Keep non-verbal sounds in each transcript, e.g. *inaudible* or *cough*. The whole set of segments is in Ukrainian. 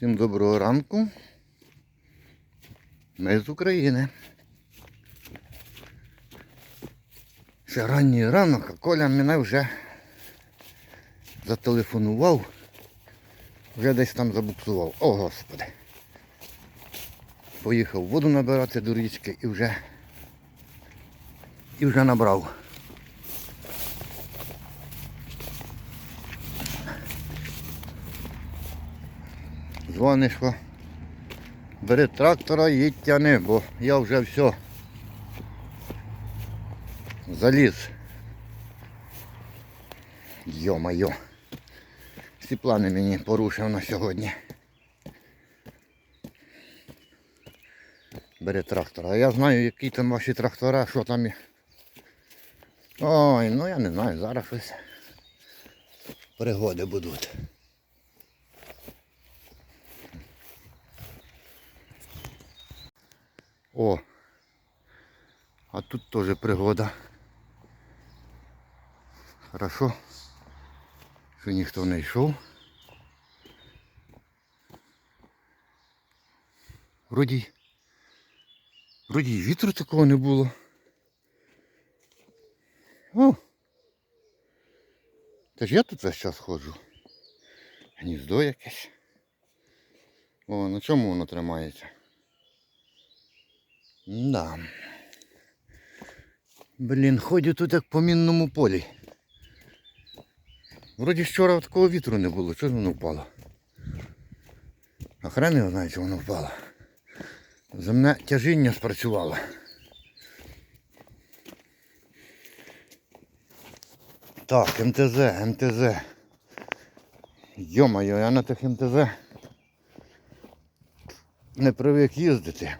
Всім доброго ранку. Ми з України. Ще ранній ранок, а Коля мене вже зателефонував. Вже десь там забуксував. О, Господи. Поїхав воду набирати до річки і вже і вже набрав. Дзвониш, що бери трактора і тяни, бо я вже все заліз. Йо-майо. Всі плани мені порушив на сьогодні. Бери трактора. А я знаю, які там ваші трактора, що там. і- Ой, ну я не знаю, зараз щось пригоди будуть. О! А тут теж пригода. Хорошо, що ніхто не йшов. Вроді, вроді вітру такого не було. О! Та ж я тут весь час ходжу. Гніздо якесь. О, на чому воно тримається? Да. Блін, ходю тут як по мінному полі. Вроді вчора такого вітру не було, чого ж воно впало? А хрен його знає, чого воно впало. Земне тяжіння спрацювало. Так, МТЗ, МТЗ. Йо-моє, я на тих МТЗ не привик їздити.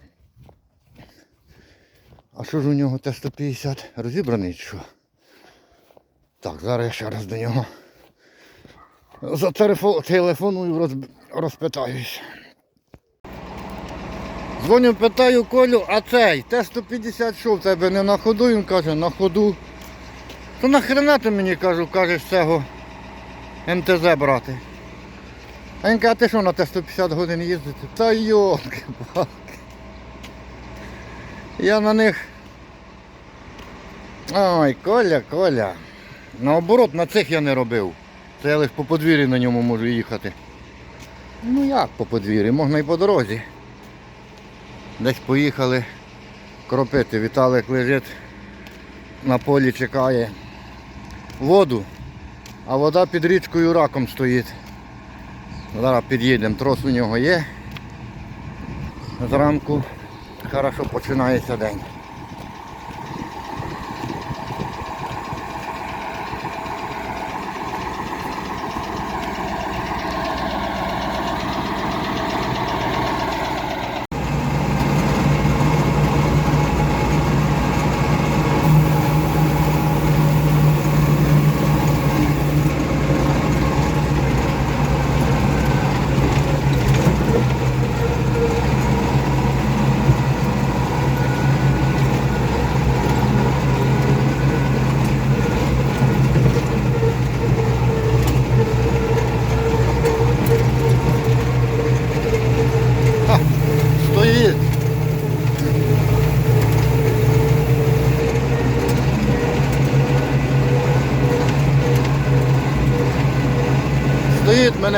А що ж у нього Т-150 розібраний чи що? Так, зараз я ще раз до нього зателефоную, роз... розпитаюсь. Дзвоню, питаю Колю, а цей Т-150 що в тебе не на ходу? Він каже, на ходу. То нахрена ти мені кажу, кажеш цього МТЗ брати. А він каже, ти що на Т-150 годин їздити? Та палки Я на них. Ой, Коля, Коля. Наоборот, на цих я не робив. Це я лише по подвір'ї на ньому можу їхати. Ну як по подвір'ї, можна і по дорозі. Десь поїхали кропити. Віталик лежить на полі, чекає воду, а вода під річкою раком стоїть. Зараз під'їдемо, трос у нього є. Зранку хорошо починається день. Ха, стоїть.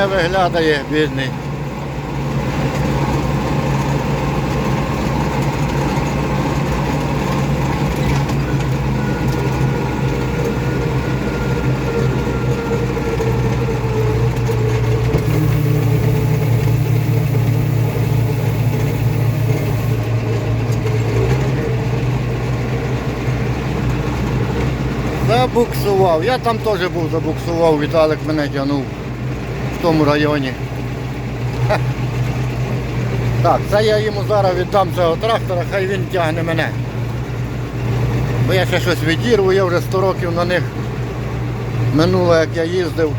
Виглядає, бідний. Забуксував. Я там теж був забуксував, Віталик мене тягнув тому районі. Так, це я йому зараз віддам цього трактора, хай він тягне мене. Бо я ще щось відірву, я вже 100 років на них минуло, як я їздив.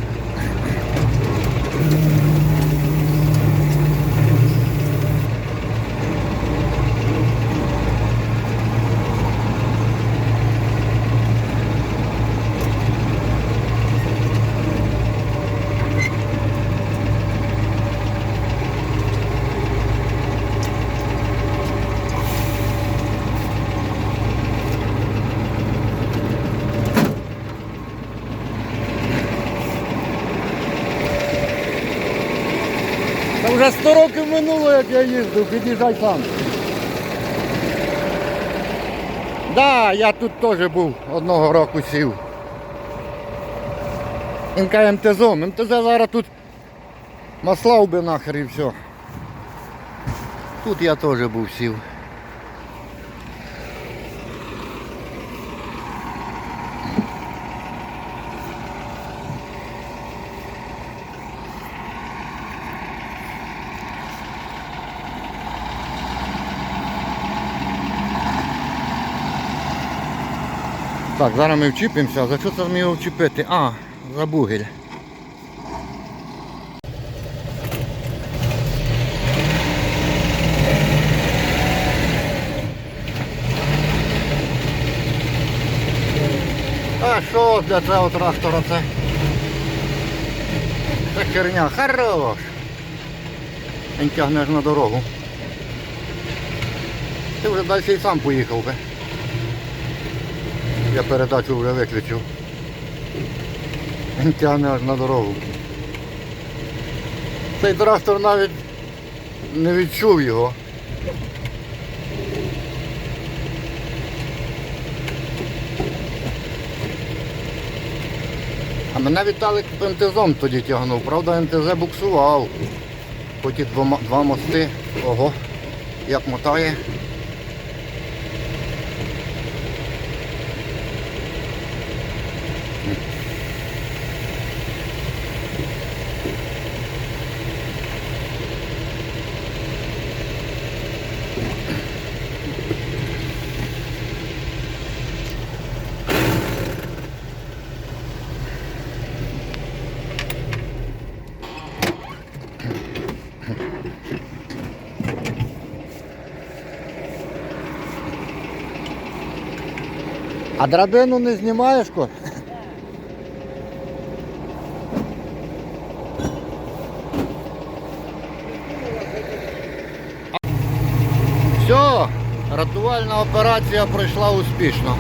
Та вже 100 років минуло, як я їздив, під'їжджай сам. Да, я тут теж був одного року сів. Інка МТЗом. МТЗ зараз тут маслав би нахер і все. Тут я теж був сів. Так, зараз ми вчіпимося. За що це його вчепити? А, за бугель. А що для цього трактора це? Це херня, хорош. Він тягнеш на дорогу. Ти вже далі і сам поїхав би. Я передачу вже виключив. Він тягне аж на дорогу. Цей трактор навіть не відчув його. А мене Віталик МТЗом тоді тягнув, правда МТЗ буксував. Хоч і два мости. Ого, як мотає. А драбину не знімаєш Кот? Все, рятувальна операція пройшла успішно.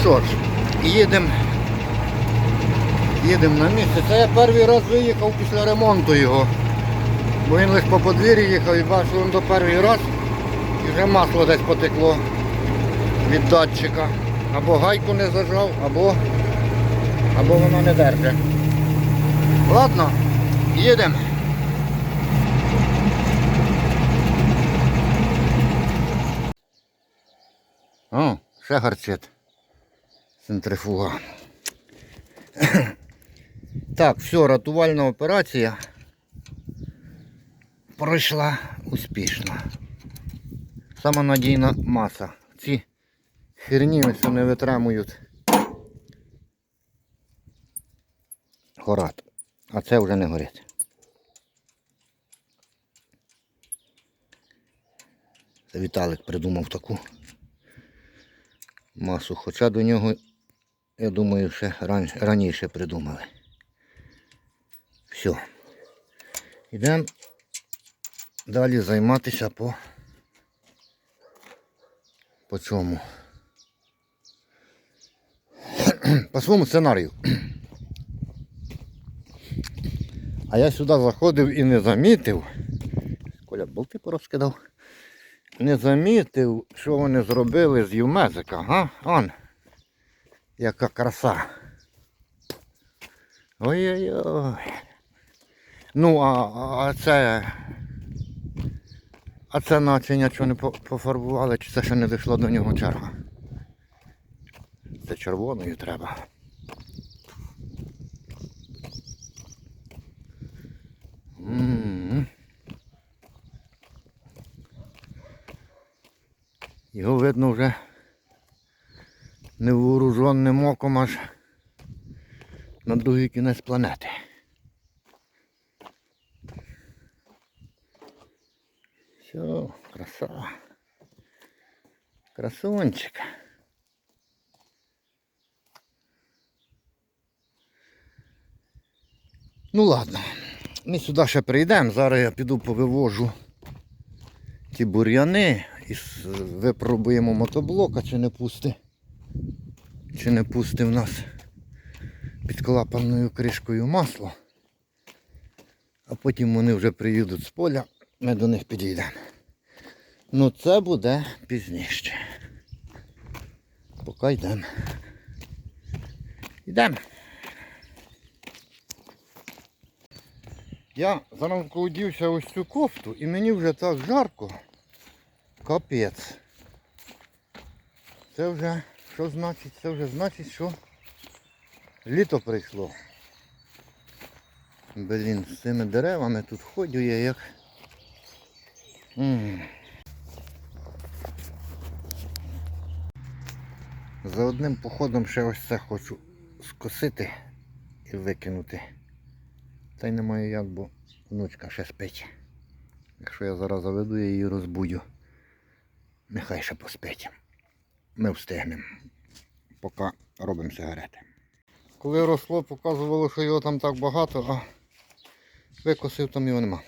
Що ж, їдемо. Їдемо на місце. Це я перший раз виїхав після ремонту його. Бо він лише по подвір'ї їхав і бачив він до перший раз і вже масло десь потекло від датчика. Або гайку не зажав, або, або воно не держить. Ладно, їдемо. О, ще гарчить. Центрифуга. *coughs* Так, все, рятувальна операція пройшла успішно. Сама надійна маса. Ці херні ось не витримують горат. А це вже не горить. Віталик придумав таку масу. Хоча до нього, я думаю, ще ран- раніше придумали. Все. Йдемо далі займатися по, по цьому. По своєму сценарію. А я сюди заходив і не замітив. Коля болти порозкидав. Не замітив, що вони зробили з Юмезика, га? Он. Яка краса. Ой-ой-ой. Ну, а, а це. А це наче нічого не пофарбували, чи це ще не дійшло до нього черга. Це червоною треба. Його видно вже невооруженним оком аж на другий кінець планети. Все, краса. Красунчик. Ну ладно, ми сюди ще прийдемо. Зараз я піду повивожу ті бур'яни і випробуємо мотоблока, чи не пусти. Чи не пусти в нас під клапанною кришкою масло. А потім вони вже приїдуть з поля, ми до них підійдемо. Ну це буде пізніше. Поки йдемо. Йдемо. Я зранку одівся ось цю кофту і мені вже так жарко. Капець. Це вже, що значить? Це вже значить, що літо прийшло. Блін, з цими деревами тут ходю я як. М. За одним походом ще ось це хочу скосити і викинути. Та й не маю як, бо внучка ще спить. Якщо я зараз заведу, я її розбудю. Нехай ще поспить. Ми встигнемо, поки робимо сигарети. Коли росло, показувало, що його там так багато, а викосив там його нема.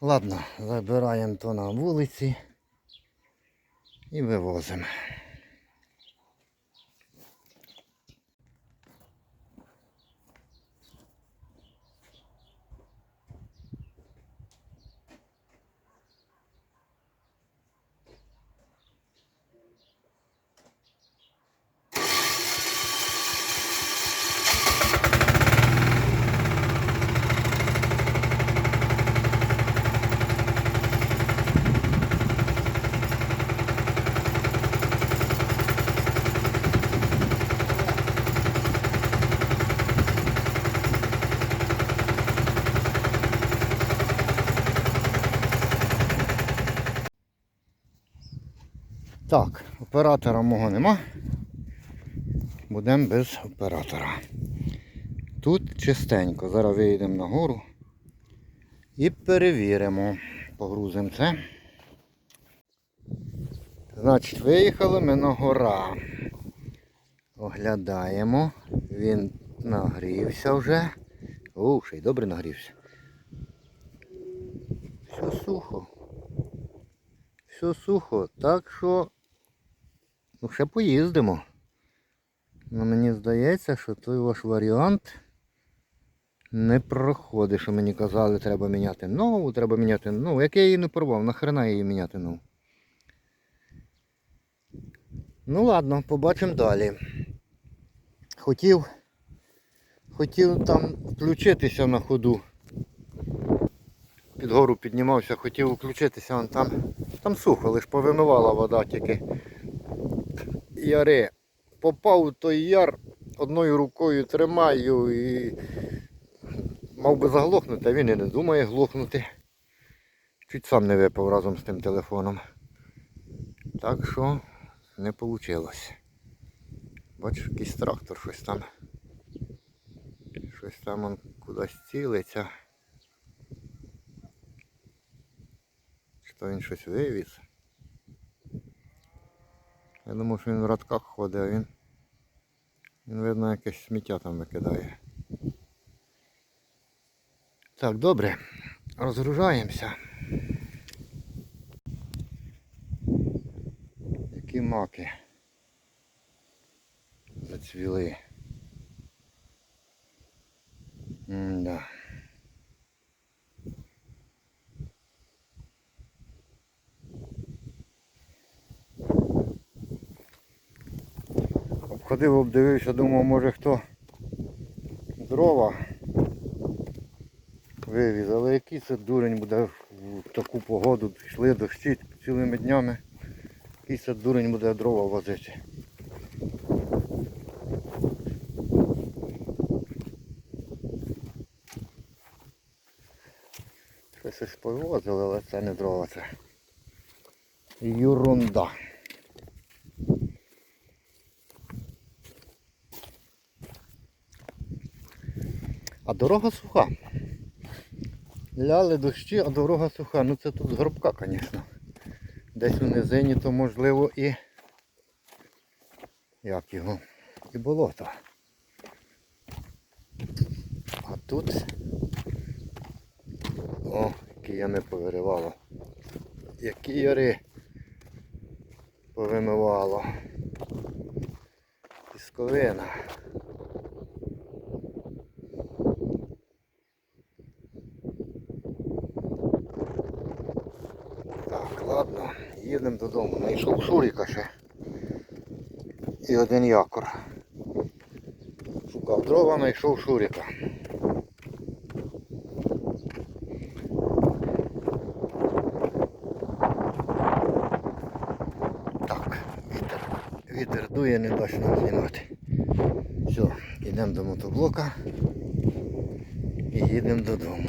Ладно, забираємо то на вулиці і вивозимо. Так, оператора мого нема. Будемо без оператора. Тут чистенько. Зараз виїдемо на гору і перевіримо. Погрузимо це. Значить, виїхали ми на гора. Оглядаємо. Він нагрівся вже. О, ще й добре нагрівся. Все сухо. Все сухо. Так що ну, ще поїздимо. Ну, мені здається, що той ваш варіант не проходить, що мені казали, треба міняти нову, треба міняти нову. Як я її не порвав, нахрена її міняти нову. Ну ладно, побачимо далі. Хотів, хотів там включитися на ходу. Під гору піднімався, хотів включитися, там, там сухо, лиш повимивала вода тільки. Яри. Попав у той яр, одною рукою тримаю і мав би заглохнути, а він і не думає глохнути. Чуть сам не випав разом з тим телефоном. Так що не вийшло. Бачиш, якийсь трактор щось там. Щось там он кудись цілиться. Що він щось вивіз. Я думав, що він в радках ходить, а він, він видно, якесь сміття там викидає. Так, добре. Розгружаємося. Які маки зацвіли. Обходив, обдивився, думав, може хто дрова вивіз, але який це дурень буде в таку погоду, йшли дощі цілими днями. Який це дурень буде дрова возити. Щось повозили, але це не дрова, це ерунда. Дорога суха. Ляли дощі, а дорога суха. Ну це тут з горбка, звісно. десь у низині, то можливо і як його, і болото. А тут о, які ями повиривало. Які яри повимивало. Пісковина. Так, ладно, їдемо додому. Знайшов Шуріка ще. І один якор. Шукав дрова, знайшов Шуріка. Так, вітер, вітер дує, не дасть нам знімати. Все, йдемо до мотоблока і їдемо додому.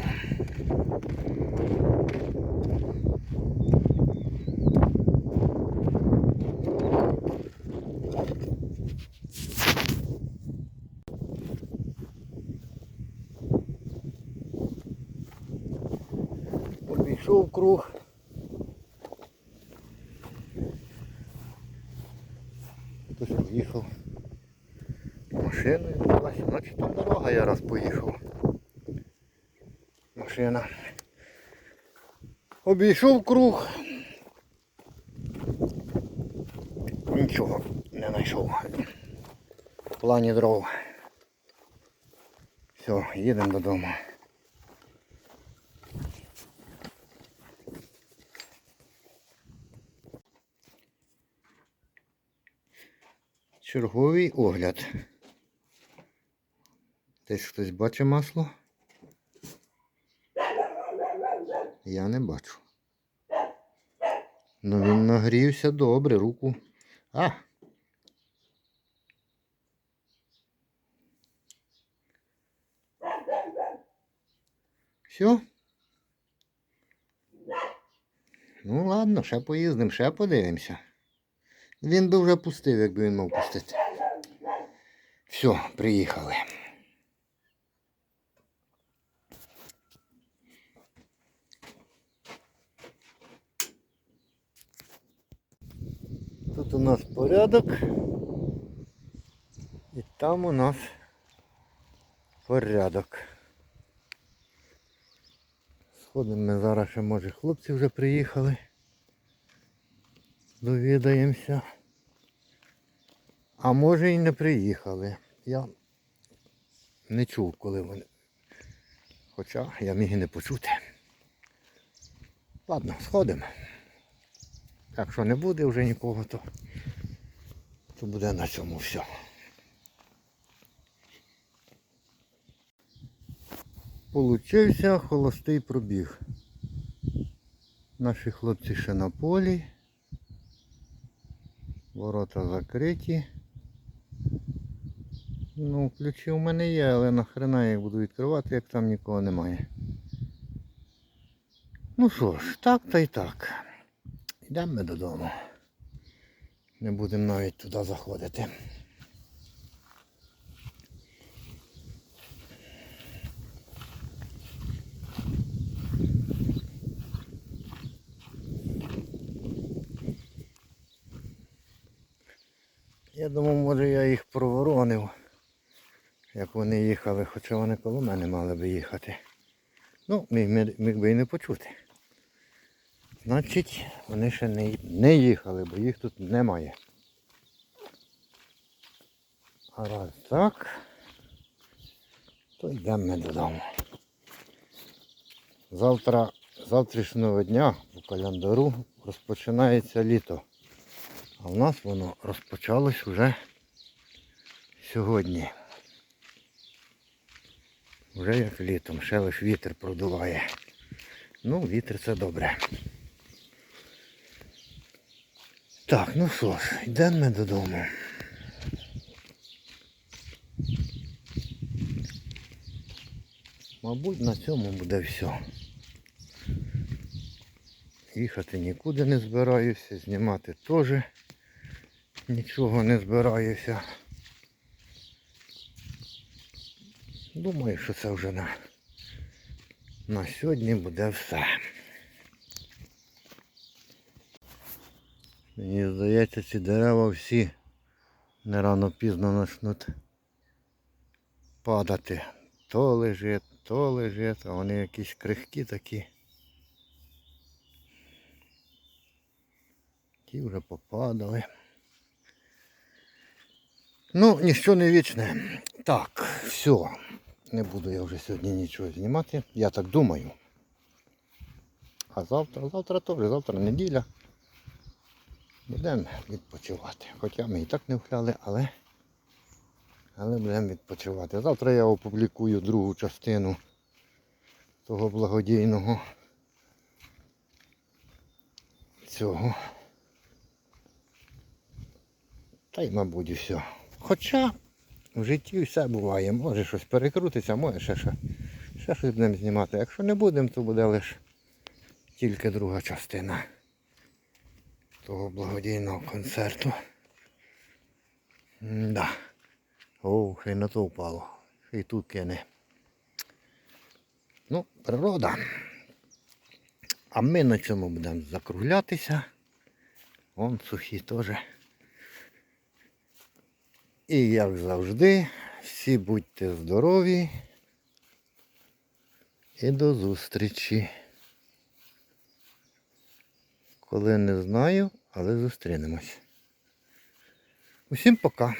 Обійшов круг. Хтось поїхав машиною, значить там дорога, я раз поїхав. Машина. Обійшов круг. Нічого не знайшов. В плані дров. Все, їдемо додому. Черговий огляд. Десь хтось бачить масло? Я не бачу. Ну він нагрівся добре, руку. А! Все? Ну ладно, ще поїздимо, ще подивимося. Він би вже пустив, якби він мав пустити. Все, приїхали. Тут у нас порядок. І там у нас порядок. Сходимо ми зараз ще може хлопці вже приїхали. Довідаємося. А може і не приїхали. Я не чув, коли вони. Хоча я міг і не почути. Ладно, сходимо. Якщо не буде вже нікого, то, то буде на цьому все. Получився холостий пробіг. Наші хлопці ще на полі. Ворота закриті. Ну, ключі у мене є, але нахрена я їх буду відкривати, як там нікого немає. Ну що ж, так та й так. Йдемо ми додому. Не будемо навіть туди заходити. Я думав, може я їх проворонив, як вони їхали, хоча вони коло мене мали би їхати. Ну, міг, міг- би і не почути. Значить, вони ще не, не їхали, бо їх тут немає. А раз так, то йдемо ми додому. Завтра, завтрашнього дня по календару розпочинається літо. А в нас воно розпочалось вже сьогодні. Вже як літом, ще лише вітер продуває. Ну, вітер це добре. Так, ну що ж, йдемо ми додому. Мабуть, на цьому буде все. Їхати нікуди не збираюся, знімати теж нічого не збираюся. Думаю, що це вже на, на сьогодні буде все. Мені здається, ці дерева всі не рано пізно почнуть падати. То лежить, то лежить, а вони якісь крихкі такі. Ті вже попадали. Ну, ніщо не вічне. Так, все. Не буду я вже сьогодні нічого знімати. Я так думаю. А завтра, завтра теж, завтра неділя. Будемо відпочивати. Хоча ми і так не вкляли, але, але будемо відпочивати. Завтра я опублікую другу частину того благодійного цього. Та й, мабуть, все. Хоча в житті все буває. Може щось перекрутиться, може ще, ще, ще щось будемо знімати. Якщо не будемо, то буде лише тільки друга частина того благодійного концерту. Да. О, ще й на то впало. Ще й тут кине. Ну, природа. А ми на цьому будемо закруглятися. Вон сухі теж. І як завжди, всі будьте здорові. І до зустрічі. Коли не знаю, але зустрінемось. Усім пока.